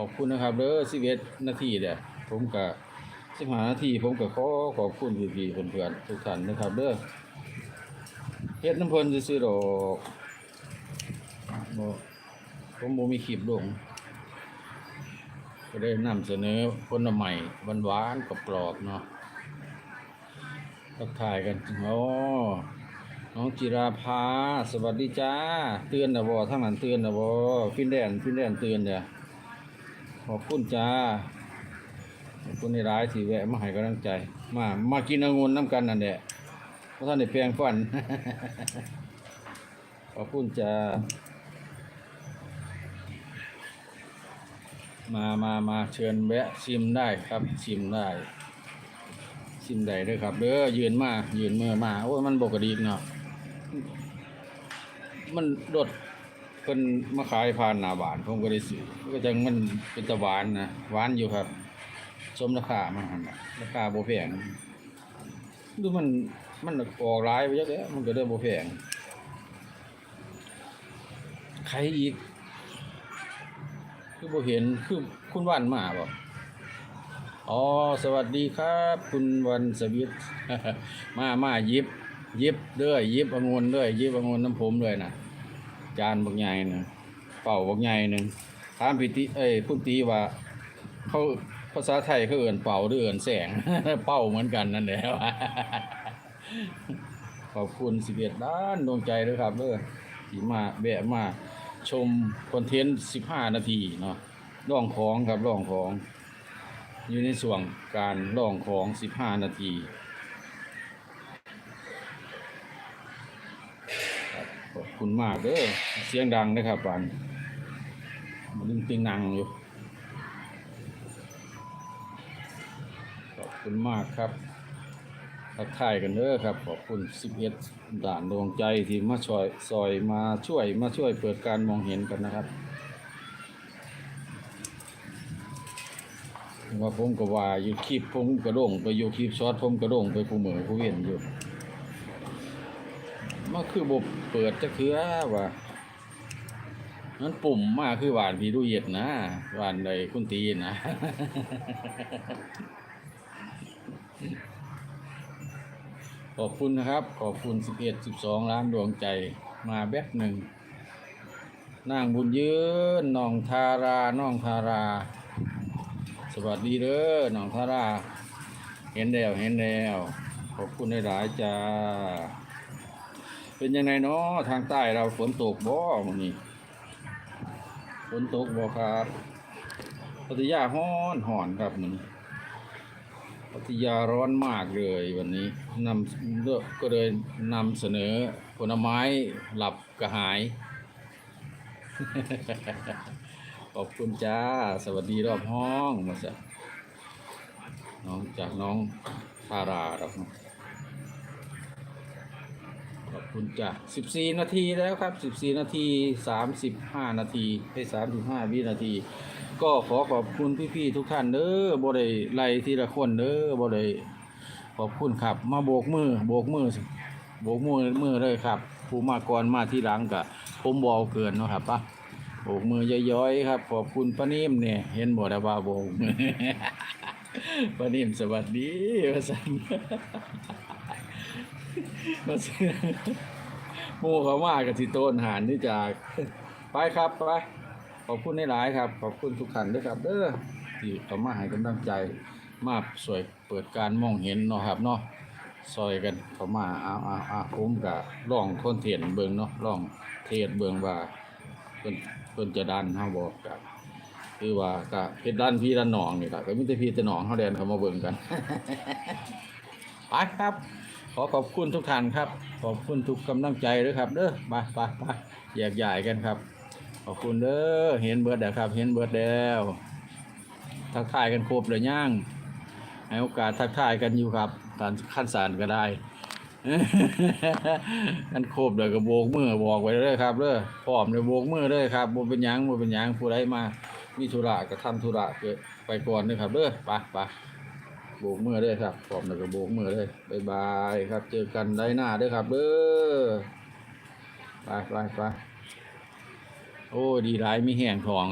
อบคุณนะครับเด้อสิบเอ็ดนาทีเด้อผมก็สิบห้านาทีผมก็ขอขอบคุณพี่ๆเพื่อนๆทุกท่านนะครับเด้อเฮ็ดน้ำเพิ่นซื่อดอกผมบ่มีคลิปลงก็ได้นำเสนอผลไม้หวานๆกรอบๆเนาะทักทายกันอ๋อน้องจิราภา สวัสดีจ้า เตือนนะบ่ทั้งนั้นเตือนนะบ่ฟินแลนด์ฟินแลนด์เตือนจ้ะ ขอบคุณจ้า ขอบคุณในร้ายที่แวะมาให้กำลังใจ มา มากินองุ่นน้ำกันนั่นแหละเพราะท่านได้แปลงฟัน ขอบคุณจ้า มามามาเชิญแวะชิมได้ครับชิมได้ ชิมได้เด้อครับเด้อยืนมายืนมือมาโอ้ยมันบกกระดีกเนาะมันรถ เพิ่นมาขายผ่านหน้าบ้าน ผมก็ได้ซื้อก็จังมันเป็นตะหวานนะหวานอยู่ครับ สมราคามันหั่นน่ะราคาบ่แพงดูมันมันออกหลายไปเยอะแล้วมันก็เริ่มบ่แพงใครอีก คือบ่เห็นคือคุณวันมาบ่อ๋อ สวัสดีครับ คุณวันสวิทมามายิบ ยิบเด้อยิบองุ่นเด้อยิบองุ่นน้ำผมด้วยนะ จานบักใหญ่หนึงเป่าบักใหญ่หนึ่งถามพี่ติเอ้ยพุ่นตีว่า เขาภาษาไทยเขาเอื่นเป่าหรือเอื่นแสง เป่าเหมือนกันนั่นแหละขอบคุณสิบเอ็ดด้านดวงใจด้วยครับเด้อที่มาแวะมาชมคอนเทนต์สิบห้านาทีเนาะร่องของครับร่องของ อยู่ในส่วนการร่องของสิบห้านาทีครับขอบ คุณมากเด้อเสียงดังนะครับปานมันดึงติงนังอยู่ ขอบคุณมากครับทักทายกันเด้อครับ ขอบคุณ 11 ด่านดวงใจที่มาช่วยซอยมาช่วยมาช่วยเปิดการมองเห็นกันนะครับว่าผมก็ว่าอยู่คลิปผมกระโดงไปอยู่คลิปช็อตผมกระโดงไปผู้เหมือผู้เวียนอยู่ มันคือบบเปิดจะคือว่านั้นปุ่มมากคือหวานพีดูเย็ดนะหวานใดคุณตีนะขอบคุณนะครับ ขอบคุณ11 12ล้านดวงใจมาแบบหนึ่งนางบุญยืนน้องทาราน้องทารา สวัสดีเด้อน้องทารา เห็นแล้วเห็นแล้วขอบคุณหลายๆจ้า เป็นยังไงเนาะทางใต้เราฝนตกบ่มื้อนี้ฝนตกบ่ครับพัทยาฮ้อนห่อนครับมื้อนพัทยาร้อนมากเลยวันนี้นำก็เลยนำเสนอผลไม้หลับกระหาย ขอบคุณจ้า สวัสดีรอบห้องมาจากน้องจากน้องทาราครับ ขอบคุณจ้า14นาทีแล้วครับ14นาที35นาทีให้35วินาที ก็ขอขอบคุณพี่ๆทุกท่านเด้อบ่ได้ไล่ทีละคนเด้อบ่ได้ขอบคุณครับ มาโบกมือโบกมือโบกมือมือเลยครับ ผู้มาก่อนมาที่หลังก็ผมบอาเกินเนาะครับปะโบกมือย้อยๆครับ ขอบคุณป้านิ่มเนี่ยเห็นบ่ได้ว่าโบกมือป้านิ่มสวัสดีว่าซั่น มาเสื้อหมู่เขามากับสิโตนหารนี่จาก ไปครับไปขอบคุณหลายๆครับ ขอบคุณทุกท่านด้วยครับเด้อที่เขามาให้กำลังใจมาสวยเปิดการมองเห็นเนาะครับเนาะซอยกันเขามาเอาเอาเอาผมกับล่องคนเทียนเบิงเนาะล่องเทศเบิงว่าเพิ่นเพิ่นจะดันเฮาบอกกับคือว่าก็เฮ็ดดันพี่ดันน้องนี่ล่ะก็มีแต่พี่แต่น้องเฮาแดนเขามาเบิ่งกัน ไปครับ อขอบคุณทุกท่านครับ ขอบคุณทุกกำลังใจด้วยครับเด้อไปไปไปแยกย้ายกันครับ ขอบคุณเด้อเห็นเบิร์ดแล้วครับ เห็นเบิร์ดแล้วทักทายกันครบเลยย่างให้โอกาสทักทายกันอยู่ครับการขั้นสารก็ได้กันครบเลยก็โบกมือบอกไว้เลยครับเด้อพร้อมเลยโบกมือเลยครับโบเป็นยังโบเป็นยังผู้ใดมามีธุระก็ทำธุระเกิดไปก่อนเด้อครับเด้อไปไป โบกมือด้วยครับพร้อมแล้วก็โบกมือเลยบายบายครับ เจอกันได้หน้าด้วยครับเด้อไปไปไปโอ้ดีร้ายมีแห่งทอง